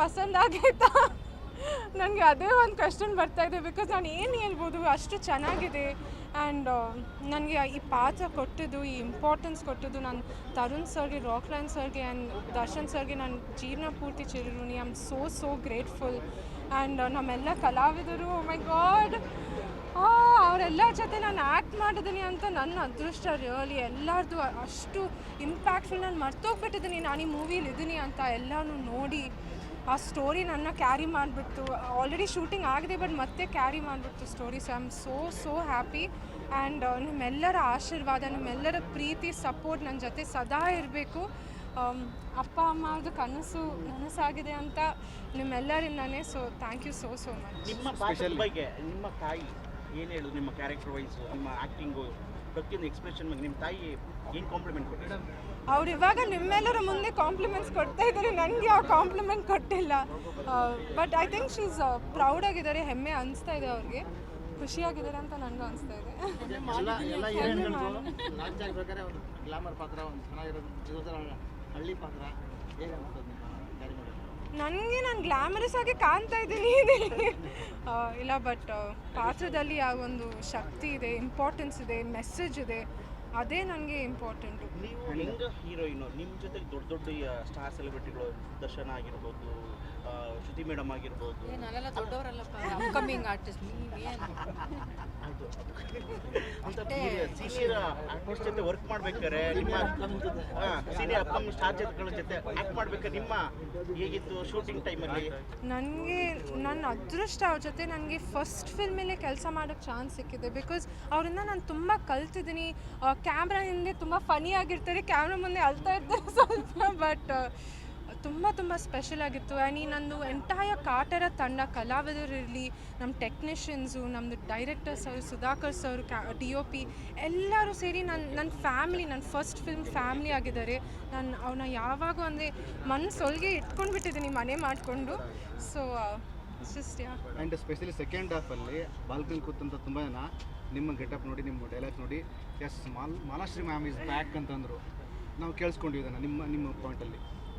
ಪಸಂದ್ ಆಗೈತಾ ನನಗೆ ಅದೇ ಒಂದು ಕ್ವೆಶನ್ ಬರ್ತಾ ಇದೆ ಬಿಕಾಸ್ ನಾನು ಏನು ಹೇಳ್ಬೋದು, ಅಷ್ಟು ಚೆನ್ನಾಗಿದೆ. ಆ್ಯಂಡ್ ನನಗೆ ಈ ಪಾತ್ರ ಕೊಟ್ಟಿದ್ದು, ಈ ಇಂಪಾರ್ಟೆನ್ಸ್ ಕೊಟ್ಟಿದ್ದು ನಾನು ತರುಣ್ ಸರ್ಗೆ, ರಾಕ್ಲೈನ್ ಸರ್ಗೆ ಆ್ಯಂಡ್ ದರ್ಶನ್ ಸರ್ಗೆ ನನ್ನ ಜೀವನ ಪೂರ್ತಿ ಚಿರಋಣಿ. I am so so grateful and ನಮ್ಮೆಲ್ಲ ಕಲಾವಿದರು oh ಮೈ ಗಾಡ್ ಅವರೆಲ್ಲ ಜೊತೆ ನಾನು ಆ್ಯಕ್ಟ್ ಮಾಡಿದ್ದೀನಿ ಅಂತ ನನ್ನ ಅದೃಷ್ಟ ರಿಯಲಿ ಎಲ್ಲರದು ಅಷ್ಟು ಇಂಪ್ಯಾಕ್ಟ್ಫುಲ್ ನಾನು ಮರ್ತೋಗ್ಬಿಟ್ಟಿದ್ದೀನಿ ನಾನು ಈ ಮೂವೀಲಿ ಇದ್ದೀನಿ ಅಂತ ಎಲ್ಲನೂ ನೋಡಿ. ಆ ಸ್ಟೋರಿ ನನ್ನ ಕ್ಯಾರಿ ಮಾಡಿಬಿಟ್ಟು ಆಲ್ರೆಡಿ ಶೂಟಿಂಗ್ ಆಗಿದೆ ಬಟ್ ಮತ್ತೆ ಕ್ಯಾರಿ ಮಾಡಿಬಿಟ್ಟು story so I am so so happy and ನಿಮ್ಮೆಲ್ಲರ ಆಶೀರ್ವಾದ ನಿಮ್ಮೆಲ್ಲರ ಪ್ರೀತಿ ಸಪೋರ್ಟ್ ನನ್ನ ಜೊತೆ ಸದಾ ಇರಬೇಕು. ಅಪ್ಪ ಅಮ್ಮದು ಕನಸು ನನಸಾಗಿದೆ ಅಂತ ನಿಮ್ಮೆಲ್ಲರಿಂದನೇ. So thank you so so much ನಿಮ್ಮ ಸ್ಪೆಷಲ್ ಬಗ್ಗೆ ನಿಮ್ಮ ತಾಯಿ ಏನು ಹೇಳು ನಿಮ್ಮ ಕ್ಯಾರೆಕ್ಟರ್ ವೈಸ್ ನಿಮ್ಮ ಆ್ಯಕ್ಟಿಂಗು ಪ್ರತಿಯೊಂದು ಎಕ್ಸ್ಪ್ರೆಷನ್ ಬಗ್ಗೆ ನಿಮ್ಮ ತಾಯಿ ಏನು ಕಾಂಪ್ಲಿಮೆಂಟ್ ಕೊಟ್ಟಿದ್ದಾರೆ ಅವ್ರು ಇವಾಗ ನಿಮ್ಮೆಲ್ಲರ ಮುಂದೆ ಕಾಂಪ್ಲಿಮೆಂಟ್ಸ್ ಕೊಡ್ತಾ ಇದ್ದಾರೆ. ನನಗೆ ಆ ಕಾಂಪ್ಲಿಮೆಂಟ್ ಕೊಟ್ಟಿಲ್ಲ. But I think she's proud ಆಗಿದ್ದಾರೆ. ಹೆಮ್ಮೆ ಅನಿಸ್ತಾ ಇದೆ ಅವ್ರಿಗೆ. ಖುಷಿಯಾಗಿದ್ದಾರೆ ಅಂತ ನನಗೂ ಅನಿಸ್ತಾ ಇದೆ. ನನಗೆ ನಾನು ಗ್ಲಾಮರಸ್ ಆಗಿ ಕಾಣ್ತಾ ಇದ್ದೀನಿ. ಇಲ್ಲ ಬಟ್ ಪಾತ್ರದಲ್ಲಿ ಆ ಒಂದು ಶಕ್ತಿ ಇದೆ ಇಂಪಾರ್ಟೆನ್ಸ್ ಇದೆ ಮೆಸೇಜ್ ಇದೆ. ಅದೇ ನನಗೆ ಇಂಪಾರ್ಟೆಂಟು ನೀವು ಹೆಂಗ ಹೀರೋಯಿನ್? ನಿಮ್ಮ ಜೊತೆಗೆ ದೊಡ್ಡ ದೊಡ್ಡ ಸ್ಟಾರ್ ಸೆಲೆಬ್ರಿಟಿಗಳು ದರ್ಶನ ಆಗಿರ್ಬೋದು ಶ್ರುತಿ ಮೇಡಮ್ ಆಗಿರ್ಬೋದು. ನಾವೆಲ್ಲ ದೊಡ್ಡವರಲ್ಲಪ್ಪ ಅಪ್ಕಮಿಂಗ್ ಆರ್ಟಿಸ್ಟ್ ನೀವೇನು? ವರ್ಕ್ ನಿಮ್ಮ ಶೂಟಿಂಗ್ ಟೈಮಲ್ಲಿ ನನಗೆ ನನ್ನ ಅದೃಷ್ಟ ಅವ್ರ ಜೊತೆ ನನಗೆ ಫಸ್ಟ್ ಫಿಲ್ಮಲ್ಲೇ ಕೆಲಸ ಮಾಡೋಕ್ಕೆ ಚಾನ್ಸ್ ಸಿಕ್ಕಿದೆ ಬಿಕಾಸ್ ಅವರಿಂದ ನಾನು ತುಂಬ ಕಲ್ತಿದ್ದೀನಿ. ಕ್ಯಾಮ್ರಾ ಹಿಂದೆ ತುಂಬ ಫನಿ ಆಗಿರ್ತಾರೆ ಕ್ಯಾಮ್ರಾ ಮುಂದೆ ಅಳ್ತಾ ಇರ್ತಾರೆ ಸ್ವಲ್ಪ ಬಟ್ ತುಂಬ ತುಂಬ ಸ್ಪೆಷಲ್ ಆಗಿತ್ತು. ಆ್ಯಂಡ್ ಈ ನಂದು ಎಂಟಾಯ ಕಾಟರ ತಂಡ ಕಲಾವಿದರಿರಲಿ ನಮ್ಮ ಟೆಕ್ನಿಷಿಯನ್ಸು ನಮ್ಮದು ಡೈರೆಕ್ಟರ್ಸ್ ಅವರು, ಸುಧಾಕರ್ ಸರ್ ಕ್ಯಾ ಡಿ ಒ ಪಿ ಎಲ್ಲರೂ ಸೇರಿ ನನ್ನ ನನ್ನ ಫ್ಯಾಮಿಲಿ ನನ್ನ ಫಸ್ಟ್ ಫಿಲ್ಮ್ ಫ್ಯಾಮಿಲಿ ಆಗಿದ್ದಾರೆ. ನಾನು ಅವನ್ನ ಯಾವಾಗೂ ಅಂದರೆ ಮನಸ್ಸೊಳಗೆ ಇಟ್ಕೊಂಡು ಬಿಟ್ಟಿದ್ದೀನಿ ಮನೆ ಮಾಡಿಕೊಂಡು. So just and specially second ಹಾಫಲ್ಲಿ balcony ಕೂತಂತ ತುಂಬ ಜನ ನಿಮ್ಮ ಗೆಟಪ್ ನೋಡಿ, ನಿಮ್ಮ ಡೈಲಾಗ್ ನೋಡಿ ಎಸ್ ಮಾಲ್, ಮಾಲಾಶ್ರೀ ಮ್ಯಾಮ್ ಇಸ್ ಬ್ಯಾಕ್ ಅಂತಂದರು. ನಾವು ಕೇಳಿಸ್ಕೊಂಡಿದ್ದಾನೆ ನಿಮ್ಮ ನಿಮ್ಮ ಪಾಯಿಂಟಲ್ಲಿ